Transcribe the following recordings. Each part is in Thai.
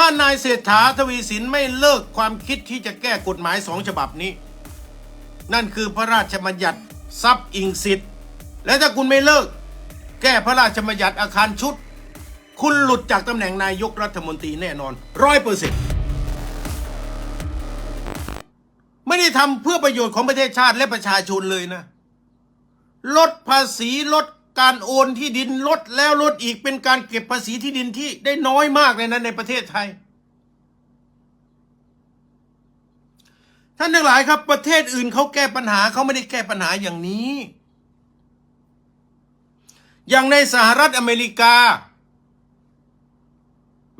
ถ้านายเศรษฐาทวีสินไม่เลิกความคิดที่จะแก้กฎหมายสองฉบับนี้ นั่นคือพระราชบัญญัติทรัพย์อิงสิทธิ์ และถ้าคุณไม่เลิก แก้พระราชบัญญัติอาคารชุด คุณหลุดจากตำแหน่งนายกรัฐมนตรีแน่นอนร้อยเปอร์เซ็นต์ไม่ได้ทำเพื่อประโยชน์ของประเทศชาติและประชาชนเลยนะ ลดภาษีลด การโอนที่ดินลดแล้วลดอีกเป็นการเก็บภาษีที่ดินที่ได้น้อยมากเลยนะในประเทศไทย ท่านทั้งหลายครับ ประเทศอื่นเขาแก้ปัญหาเขาไม่ได้แก้ปัญหาอย่างนี้ อย่างในสหรัฐอเมริกา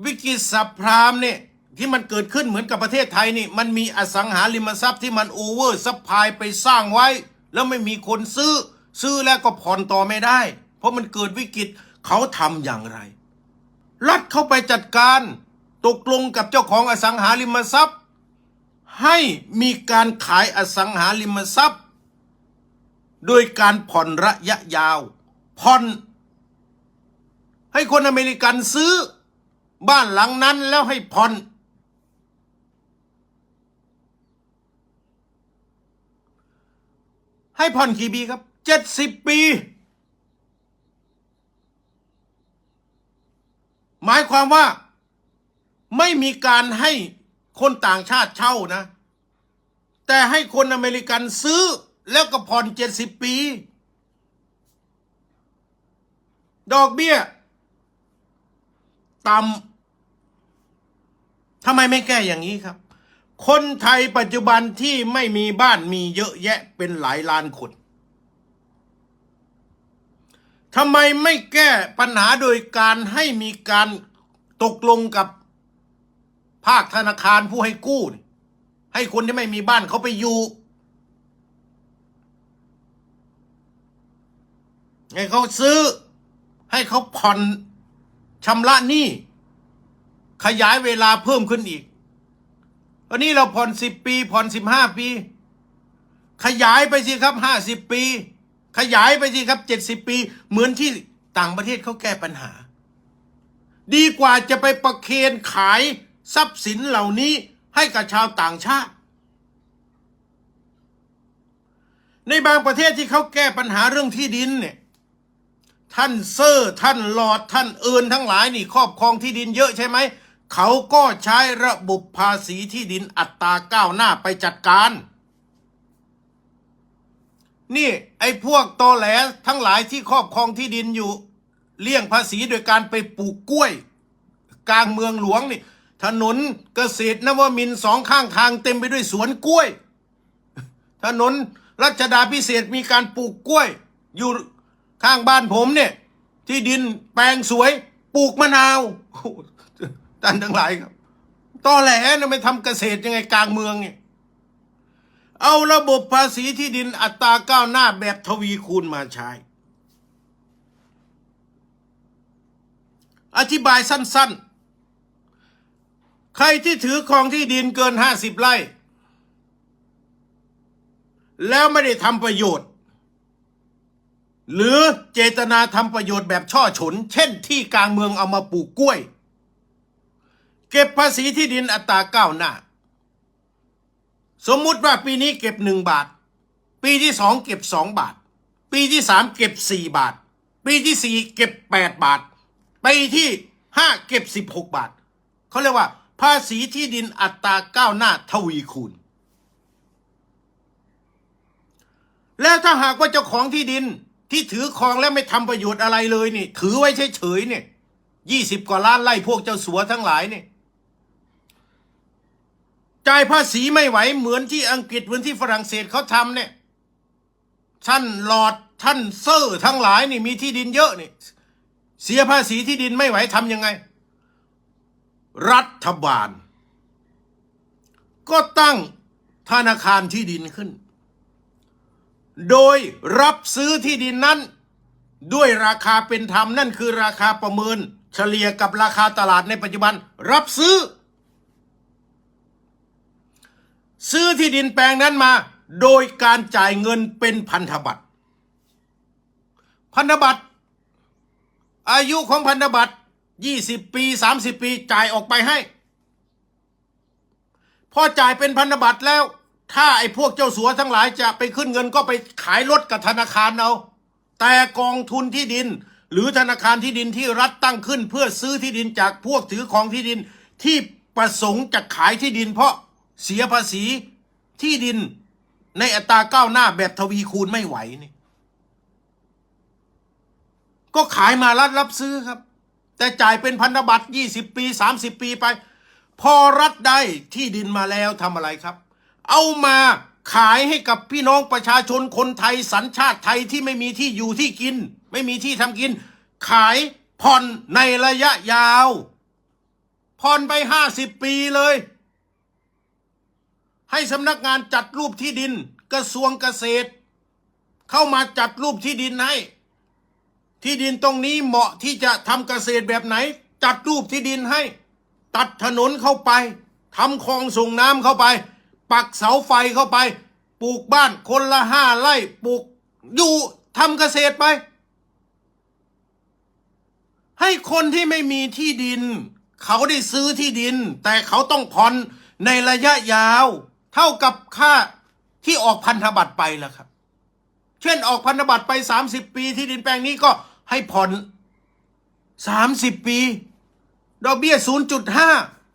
วิกฤตสับพรามเนี่ยที่มันเกิดขึ้นเหมือนกับประเทศไทยนี่ มันมีอสังหาริมทรัพย์ที่มันโอเวอร์ซัพพลายไปสร้างไว้ แล้วไม่มีคนซื้อ ซื้อแล้วก็ผ่อนต่อไม่ได้ เพราะมันเกิดวิกฤตเขาทำอย่างไร รัฐเข้าไปจัดการ ตกลงกับเจ้าของอสังหาริมทรัพย์ ให้มีการขายอสังหาริมทรัพย์ โดยการผ่อนระยะยาว ผ่อน ให้คนอเมริกันซื้อ บ้านหลังนั้นแล้วให้ผ่อนให้ผ่อนกี่ปีครับ เจ็ดสิบปี หมายความว่าไม่มีการให้คนต่างชาติเช่านะ แต่ให้คนอเมริกันซื้อแล้วก็ผ่อนเจ็ดสิบปี ดอกเบี้ยต่ำทำไมไม่แก้อย่างนี้ครับ คนไทยปัจจุบันที่ไม่มีบ้านมีเยอะแยะเป็นหลายล้านคน ทำไมไม่แก้ปัญหาโดยการให้มีการตกลงกับภาคธนาคารผู้ให้กู้ ให้คนที่ไม่มีบ้านเขาไปอยู่ให้เขาซื้อ ให้เขาผ่อนชำระหนี้ขยายเวลาเพิ่มขึ้นอีกวันนี้เราผ่อนสิบปี ผ่อนสิบห้าปี ขยายไปสิครับห้าสิบปี ขยายไปสิครับเจ็ดสิบปี เหมือนที่ต่างประเทศเขาแก้ปัญหา ดีกว่าจะไปประเคนขายทรัพย์สินเหล่านี้ให้กับชาวต่างชาติ ในบางประเทศที่เขาแก้ปัญหาเรื่องที่ดินเนี่ยท่านเซอร์ท่านหลอดท่านเอินทั้งหลายนี่ครอบครองที่ดินเยอะใช่ไหม เขาก็ใช้ระบบภาษีที่ดินอัตราก้าวหน้าไปจัดการ นี่ไอ้พวกตอแหลทั้งหลายที่ครอบครองที่ดินอยู่ เลี่ยงภาษีโดยการไปปลูกกล้วย กลางเมืองหลวงนี่ ถนนเกษตรนวมินสองข้างทางเต็มไปด้วยสวนกล้วย ถนนรัชดาพิเศษมีการปลูกกล้วย อยู่ข้างบ้านผมเนี่ย ที่ดินแปลงสวย ปลูกมะนาวท่านทั้งหลายครับตอแหลนะไม่ทำเกษตรยังไงกลางเมืองเนี่ย เอาระบบภาษีที่ดินอัตราก้าวหน้าแบบทวีคูณมาใช้ อธิบายสั้น ๆ ใครที่ถือครองที่ดินเกินห้าสิบไร่ แล้วไม่ได้ทำประโยชน์ หรือเจตนาทำประโยชน์แบบช่อฉน เช่นที่กลางเมืองเอามาปลูกกล้วย เก็บภาษีที่ดินอัตราก้าวหน้า สมมุติว่าปีนี้เก็บหนึ่งบาท ปีที่สองเก็บสองบาท ปีที่สามเก็บสี่บาท ปีที่สี่เก็บแปดบาท ปีที่ห้าเก็บสิบหกบาท เขาเรียกว่า ภาษีที่ดินอัตราก้าวหน้าทวีคูณ แล้วถ้าหากว่าเจ้าของที่ดินที่ถือครองและไม่ทำประโยชน์อะไรเลยนี่ ถือไว้เฉยๆเนี่ยยี่สิบกว่าล้านไร่พวกเจ้าสัวทั้งหลายเนี่ย จ่ายภาษีไม่ไหวเหมือนที่อังกฤษเหมือนที่ฝรั่งเศสเขาทำเนี่ยท่านหลอดท่านเซอร์ทั้งหลายนี่มีที่ดินเยอะนี่ เสียภาษีที่ดินไม่ไหวทำยังไง รัฐบาล ก็ตั้งธนาคารที่ดินขึ้น โดยรับซื้อที่ดินนั้น ด้วยราคาเป็นธรรมนั่นคือราคาประเมิน เฉลี่ยกับราคาตลาดในปัจจุบัน รับซื้อ ซื้อที่ดินแปลงนั้นมา โดยการจ่ายเงินเป็นพันธบัตร พันธบัตร อายุของพันธบัตร20ปี30ปีจ่ายออกไปให้ พอจ่ายเป็นพันธบัตรแล้ว ถ้าไอ้พวกเจ้าสัวทั้งหลายจะไปขึ้นเงินก็ไปขายรถกับธนาคารเอาแต่กองทุนที่ดิน หรือธนาคารที่ดินที่รัฐตั้งขึ้น เพื่อซื้อที่ดินจากพวกถือของที่ดินที่ประสงค์จะขายที่ดินเพราะ เสียภาษีที่ดินในอัตราก้าวหน้าแบบทวีคูณไม่ไหวนี่ ก็ขายมารัฐรับซื้อครับ แต่จ่ายเป็นพันธบัตร20 ปี 30 ปีไป พอรัฐได้ที่ดินมาแล้วทำอะไรครับ เอามาขายให้กับพี่น้องประชาชนคนไทยสัญชาติไทยที่ไม่มีที่อยู่ที่กิน ไม่มีที่ทำกิน ขายผ่อนในระยะยาวผ่อนไป 50 ปีเลย ให้สำนักงานจัดรูปที่ดินกระทรวงเกษตร เข้ามาจัดรูปที่ดินให้ ที่ดินตรงนี้เหมาะที่จะทำเกษตรแบบไหน จัดรูปที่ดินให้ ตัดถนนเข้าไปทำคลองส่งน้ำเข้าไป ปักเสาไฟเข้าไป ปลูกบ้านคนละห้าไร่ปลูกอยู่ทำเกษตรไป ให้คนที่ไม่มีที่ดิน เขาได้ซื้อที่ดิน แต่เขาต้องผ่อนในระยะยาว เท่ากับค่าที่ออกพันธบัตรไปล่ะครับ เช่นออกพันธบัตรไป30ปีที่ดินแปลงนี้ก็ให้ผ่อน30ปีดอกเบี้ย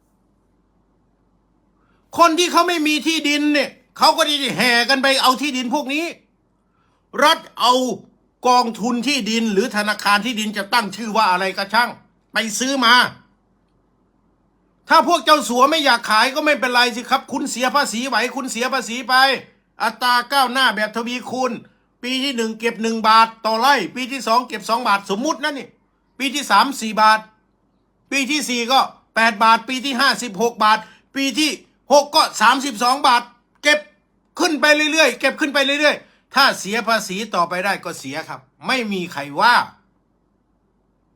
0.5คนที่เขาไม่มีที่ดินเนี่ยเขาก็ได้แห่กันไปเอาที่ดินพวกนี้ รัฐเอากองทุนที่ดินหรือธนาคารที่ดินจะตั้งชื่อว่าอะไรก็ช่าง ไปซื้อมา ถ้าพวกเจ้าสัวไม่อยากขายก็ไม่เป็นไรสิครับ คุณเสียภาษีไหว คุณเสียภาษีไป อัตราก้าวหน้าแบบทวีคูณ ปีที่หนึ่งเก็บหนึ่งบาทต่อไร่ ปีที่สองเก็บสองบาทสมมุตินะนี่ ปีที่สามสี่บาท ปีที่สี่ก็แปดบาท ปีที่ห้าสิบหกบาท ปีที่หกก็สามสิบสองบาท เก็บขึ้นไปเรื่อยๆ เก็บขึ้นไปเรื่อยๆ ถ้าเสียภาษีต่อไปได้ก็เสียครับ ไม่มีใครว่า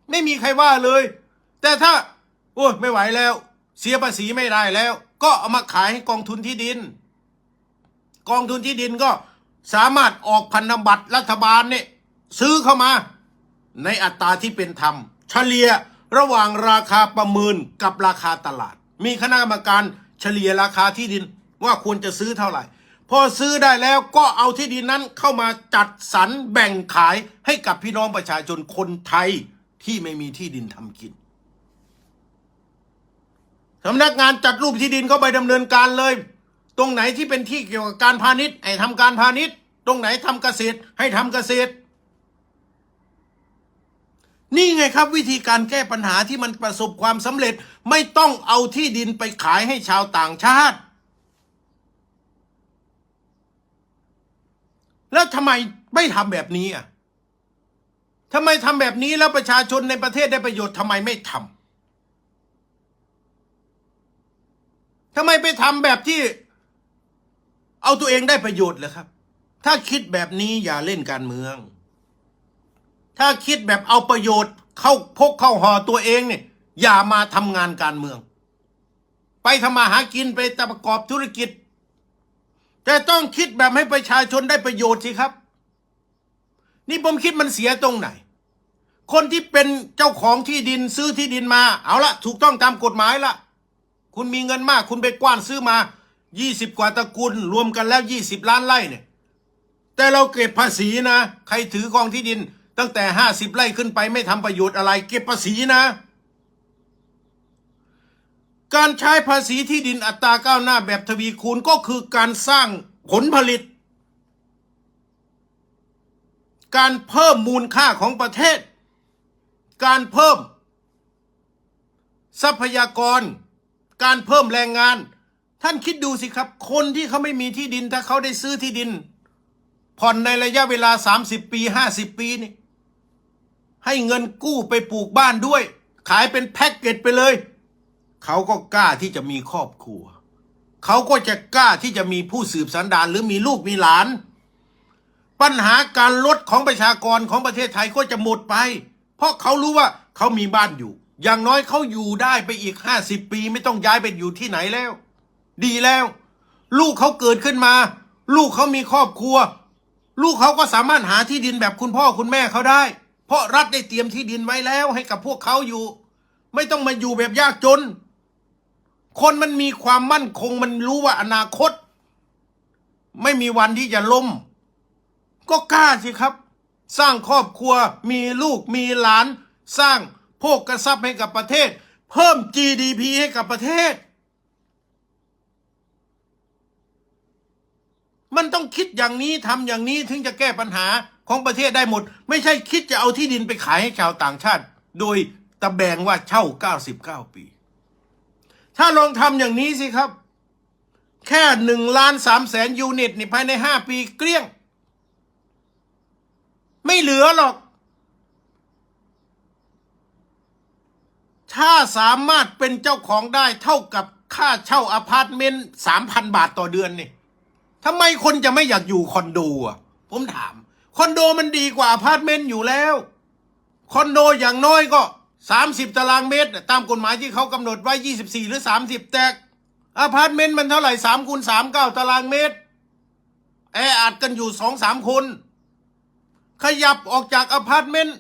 ไม่มีใครว่าเลย แต่ถ้าโอ้ยไม่ไหวแล้ว เสียภาษีไม่ได้แล้ว ก็เอามาขายให้กองทุนที่ดิน กองทุนที่ดินก็สามารถออกพันธบัตรรัฐบาลเนี่ยซื้อเข้ามา ในอัตราที่เป็นธรรม เฉลี่ยระหว่างราคาประเมินกับราคาตลาด มีคณะกรรมการเฉลี่ยราคาที่ดินว่าควรจะซื้อเท่าไหร่ พอซื้อได้แล้วก็เอาที่ดินนั้นเข้ามาจัดสรรแบ่งขายให้กับพี่น้องประชาชนคนไทยที่ไม่มีที่ดินทำกิน สำนักงานจัดรูปที่ดินเข้าไปดำเนินการเลย ตรงไหนที่เป็นที่เกี่ยวกับการพาณิชย์ให้ทำการพาณิชย์ ตรงไหนทำเกษตรให้ทำเกษตร นี่ไงครับวิธีการแก้ปัญหาที่มันประสบความสำเร็จไม่ต้องเอาที่ดินไปขายให้ชาวต่างชาติ แล้วทำไมไม่ทำแบบนี้อะทำไมทำแบบนี้แล้วประชาชนในประเทศได้ประโยชน์ทำไมไม่ทำ ทำไมไปทำแบบที่ เอาตัวเองได้ประโยชน์เหรอครับ ถ้าคิดแบบนี้อย่าเล่นการเมือง ถ้าคิดแบบเอาประโยชน์ เข้าพกเข้าห่อตัวเองเนี่ย อย่ามาทำงานการเมือง ไปทำมาหากินไปประกอบธุรกิจ แต่ต้องคิดแบบให้ประชาชนได้ประโยชน์สิครับ นี่ผมคิดมันเสียตรงไหนคนที่เป็นเจ้าของที่ดินซื้อที่ดินมา เอาละถูกต้องตามกฎหมายละ คุณมีเงินมาก คุณไปกว้านซื้อมา 20 กว่าตระกูลรวมกันแล้ว 20 ล้านไร่เนี่ย แต่เราเก็บภาษีนะ ใครถือกองที่ดิน ตั้งแต่ 50 ไร่ขึ้นไปไม่ทำประโยชน์อะไร เก็บภาษีนะ การใช้ภาษีที่ดินอัตราก้าวหน้าแบบทวีคูณก็คือการสร้างผลผลิต การเพิ่มมูลค่าของประเทศ การเพิ่ม ทรัพยากร การเพิ่มแรงงาน ท่านคิดดูสิครับ คนที่เขาไม่มีที่ดินถ้าเขาได้ซื้อที่ดิน ผ่อนในระยะเวลา 30 ปี 50 ปีนี่ ให้เงินกู้ไปปลูกบ้านด้วย ขายเป็นแพ็กเกจไปเลย เขาก็กล้าที่จะมีครอบครัว เขาก็จะกล้าที่จะมีผู้สืบสันดานหรือมีลูกมีหลาน ปัญหาการลดของประชากรของประเทศไทยก็จะหมดไป เพราะเขารู้ว่าเขามีบ้านอยู่ อย่างน้อยเขาอยู่ได้ไปอีกห้าสิบปีไม่ต้องย้ายไปอยู่ที่ไหนแล้ว ดีแล้ว ลูกเขาเกิดขึ้นมา ลูกเขามีครอบครัว ลูกเขาก็สามารถหาที่ดินแบบคุณพ่อคุณแม่เขาได้ เพราะรัฐได้เตรียมที่ดินไว้แล้วให้กับพวกเขาอยู่ ไม่ต้องมาอยู่แบบยากจน คนมันมีความมั่นคงมันรู้ว่าอนาคต ไม่มีวันที่จะล้มก็กล้าสิครับ สร้างครอบครัวมีลูกมีหลาน สร้าง โภคกระทรัพย์ให้กับประเทศ เพิ่ม GDP ให้กับประเทศ มันต้องคิดอย่างนี้ทำอย่างนี้ถึงจะแก้ปัญหาของประเทศได้หมด ไม่ใช่คิดจะเอาที่ดินไปขายให้ชาวต่างชาติ โดยตะแบงว่าเช่า 99 ปี ถ้าลองทำอย่างนี้สิครับ แค่หนึ่งล้านสามแสนยูนิตนี่ภายในห้าปีเกลี้ยง ไม่เหลือหรอก ถ้าสามารถเป็นเจ้าของได้เท่ากับค่าเช่าอพาร์ตเมนต์สามพันบาทต่อเดือนนี่ทำไมคนจะไม่อยากอยู่คอนโดอะ ผมถาม คอนโดมันดีกว่าอพาร์ตเมนต์อยู่แล้ว คอนโดอย่างน้อยก็สามสิบตารางเมตร ตามกฎหมายที่เขากำหนดไว้ยี่สิบสี่หรือสามสิบแตกอพาร์ตเมนต์มันเท่าไหร่สามคูณสามเก้าตารางเมตร แออัดกันอยู่สองสามคน ขยับออกจากอพาร์ตเมนต์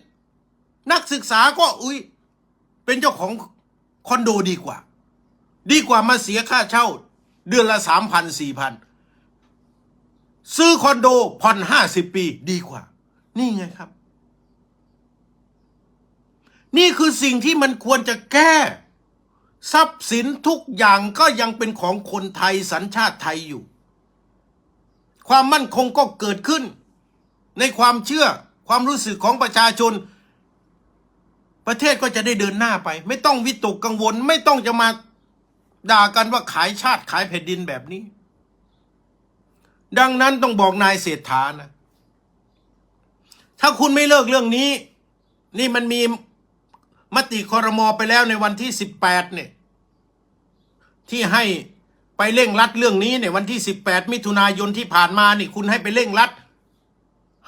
นักศึกษาก็อุ้ย เป็นเจ้าของคอนโดดีกว่า ดีกว่ามาเสียค่าเช่า เดือนละสามพันสี่พันซื้อคอนโดผ่อนห้าสิบปีดีกว่า นี่ไงครับ นี่คือสิ่งที่มันควรจะแก้ ทรัพย์สินทุกอย่างก็ยังเป็นของคนไทยสัญชาติไทยอยู่ ความมั่นคงก็เกิดขึ้น ในความเชื่อความรู้สึกของประชาชน ประเทศก็จะได้เดินหน้าไป ไม่ต้องวิตกกังวล ไม่ต้องจะมาด่ากันว่าขายชาติขายแผ่นดินแบบนี้ ดังนั้นต้องบอกนายเศรษฐานะถ้าคุณไม่เลิกเรื่องนี้ นี่มันมีมติคอรมอไปแล้วในวันที่สิบแปดเนี่ยที่ให้ไปเร่งรัดเรื่องนี้เนี่ยวันที่สิบแปดมิถุนายนที่ผ่านมานี่คุณให้ไปเร่งรัด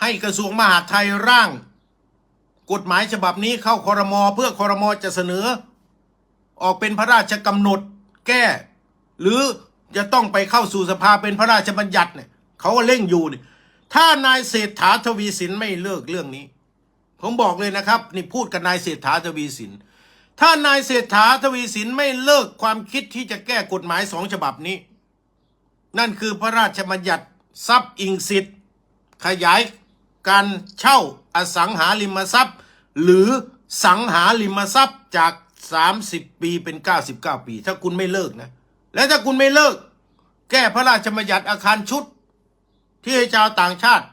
ให้กระทรวงมหาดไทยร่าง กฎหมายฉบับนี้เข้าคอรมอเพื่อคอรมอจะเสนอ ออกเป็นพระราชกำหนดแก้ หรือจะต้องไปเข้าสู่สภาเป็นพระราชบัญญัติเนี่ยเขาก็เร่งอยู่นี่ถ้านายเศรษฐาทวีสินไม่เลิกเรื่องนี้ ผมบอกเลยนะครับนี่พูดกับนายเศรษฐาทวีสิน ถ้านายเศรษฐาทวีสินไม่เลิกความคิดที่จะแก้กฎหมายสองฉบับนี้ นั่นคือพระราชบัญญัติทรัพย์อิงสิทธิ์ ขยายการเช่า อสังหาริมทรัพย์ หรือสังหาริมทรัพย์จาก 30 ปีเป็น 99 ปี ถ้าคุณไม่เลิกนะ และถ้าคุณไม่เลิก แก้พระราชบัญญัติอาคารชุด ที่ให้ชาวต่างชาติ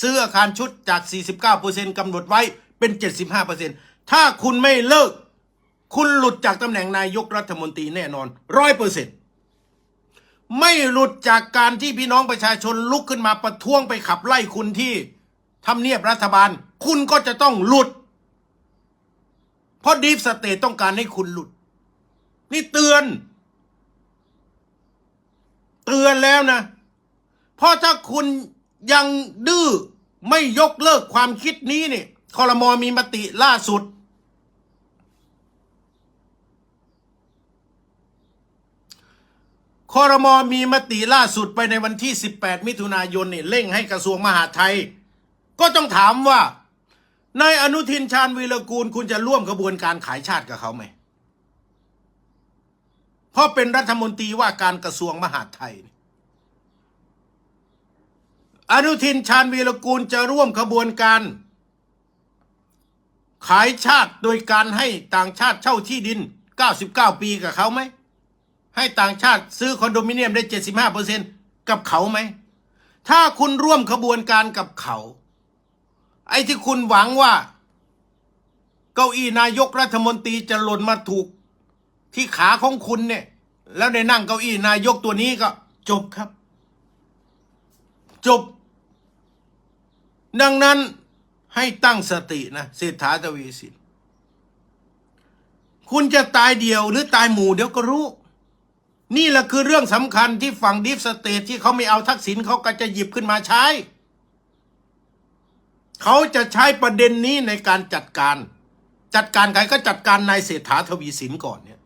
ซื้ออาคารชุดจาก 49%กำหนดไว้เป็น 75%ถ้าคุณไม่เลิก คุณหลุดจากตำแหน่งนายกรัฐมนตรีแน่นอนร้อยเปอร์เซ็นต์ไม่หลุดจากการที่พี่น้องประชาชนลุกขึ้นมาประท้วงไปขับไล่คุณที่ทำเนียบรัฐบาล คุณก็จะต้องหลุด เพราะดีฟสเตทต้องการให้คุณหลุด นี่เตือน เตือนแล้วนะ เพราะถ้าคุณยังดื้อไม่ยกเลิกความคิดนี้เนี่ยคอรมอมีมติล่าสุด คอรมอมีมติล่าสุดไปในวันที่ 18 มิถุนายนเนี่ยเร่งให้กระทรวงมหาดไทย ก็ต้องถามว่า นายอนุทินชาญวีรกูลคุณจะร่วมกระบวนการขายชาติกับเขาไหม เพราะเป็นรัฐมนตรีว่าการกระทรวงมหาดไทย อนุทินชาญวีรกูลจะร่วมขบวนการ ขายชาติโดยการให้ต่างชาติเช่าที่ดิน 99 ปีกับเขาไหม ให้ต่างชาติซื้อคอนโดมิเนียมได้ 75%กับเขาไหม ถ้าคุณร่วมขบวนการกับเขา ไอ้ที่คุณหวังว่า เก้าอี้นายกรัฐมนตรีจะหล่นมาถูก ที่ขาของคุณเนี่ย แล้วได้นั่งเก้าอี้นายกตัวนี้ก็ จบครับ จบ ดังนั้นให้ตั้งสตินะเศรษฐาทวีสินคุณจะตายเดียวหรือตายหมู่เดี๋ยวก็รู้ นี่แหละคือเรื่องสำคัญที่ฝั่งดิฟสเตทที่เขาไม่เอาทักษิณเขาก็จะหยิบขึ้นมาใช้ เขาจะใช้ประเด็นนี้ในการจัดการ จัดการใครก็จัดการนายเศรษฐาทวีสินก่อนเนี่ย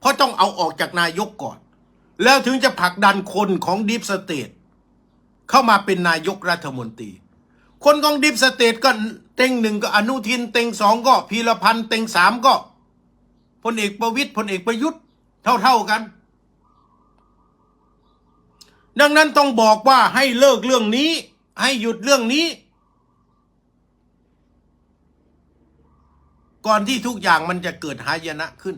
เพราะต้องเอาออกจากนายกก่อน แล้วถึงจะผลักดันคนของดิฟสเตทเข้ามาเป็นนายกรัฐมนตรี คนของดิฟสเตทก็เต็งหนึ่งก็อนุทินเต็งสองก็พีรพันธ์เต็งสามก็พลเอกประวิตยพลเอกประยุทธ์เท่าๆกัน ดังนั้นต้องบอกว่าให้เลิกเรื่องนี้ ให้หยุดเรื่องนี้ ก่อนที่ทุกอย่างมันจะเกิดหายนะขึ้น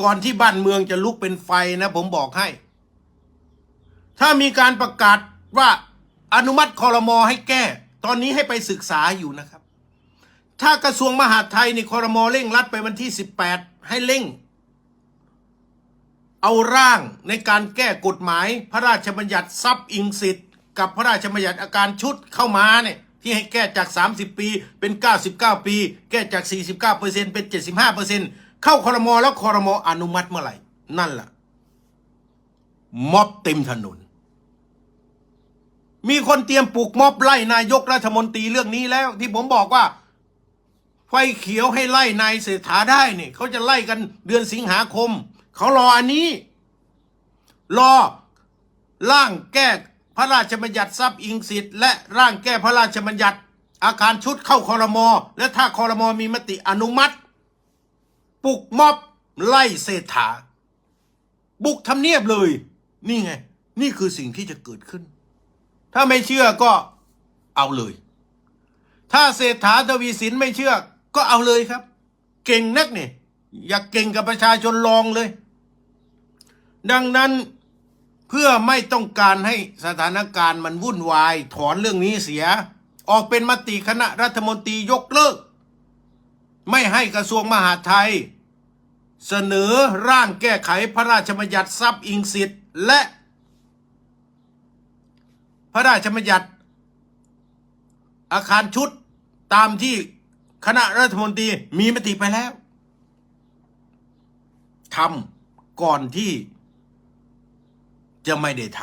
ก่อนที่บ้านเมืองจะลุกเป็นไฟนะผมบอกให้ ถ้ามีการประกาศว่าอนุมัติคอรมอให้แก้ ตอนนี้ให้ไปศึกษาอยู่นะครับ ถ้ากระทรวงมหาดไทยนี่คอรมอเร่งรัดไปวันที่ 18 ให้เร่ง เอาร่างในการแก้กฎหมาย พระราชบัญญัติทรัพย์อิงสิทธิ์ กับพระราชบัญญัติอาการชุดเข้ามาเนี่ย ที่ให้แก้จาก 30 ปีเป็น 99 ปี แก้จาก 49เปอร์เซ็น 75เปอร์เซ็นเข้าคอรมอแล้วคอรมออนุมัติเมื่อไหร่ นั่นล่ะม็อบเต็มถนน มีคนเตรียมปลุกม็อบไล่นายกรัฐมนตรีเรื่องนี้แล้ว ที่ผมบอกว่า ไฟเขียวให้ไล่นายเศรษฐาได้เนี่ยเขาจะไล่กันเดือนสิงหาคม เขารออันนี้ รอร่างแก้ พระราชบัญญัติทรัพย์อิงสิทธิ์และร่างแก้พระราชบัญญัติ อาคารชุดเข้าคอรมอและถ้าคอรมอมีมติอนุมัติปลุกม็อบไล่เศรษฐา บุกทำเนียบเลย นี่ไง นี่คือสิ่งที่จะเกิดขึ้น ถ้าไม่เชื่อก็เอาเลย ถ้าเศรษฐาทวีสินไม่เชื่อ ก็เอาเลยครับ เก่งนักเนี่ยอยากเก่งกับประชาชนลองเลย ดังนั้น เพื่อไม่ต้องการให้สถานการณ์มันวุ่นวาย ถอนเรื่องนี้เสีย ออกเป็นมติคณะรัฐมนตรียกเลิก ไม่ให้กระทรวงมหาดไทย เสนอร่างแก้ไขพระราชบัญญัติทรัพย์อิงสิทธิ์และ พระราชบัญญัติ อาคารชุดตามที่คณะรัฐมนตรีมีมติไปแล้วทำก่อนที่ จะไม่ได้ท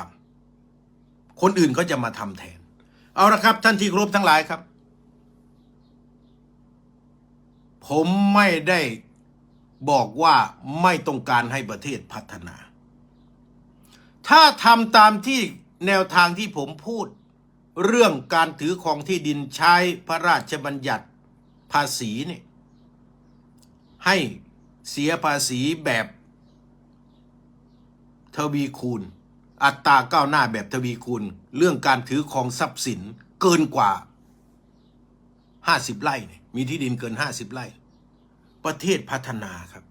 ำคนอื่นก็จะมาทำแทน เอาละครับ ท่านที่ครพทั้งหลายครับ ผมไม่ได้บอกว่าไม่ต้องการให้ประเทศพัฒนา ถ้าทำตามที่แนวทางที่ผมพูด เรื่องการถือครองที่ดินใช้พระราชบัญญัติภาษีเนี่ยให้เสียภาษีแบบทวีคูณ อัตราก้าวหน้าแบบทวีคูณ เรื่องการถือครองทรัพย์สินเกินกว่า50ไร่เนี่ยมีที่ดินเกิน50ไร่ ประเทศพัฒนาครับ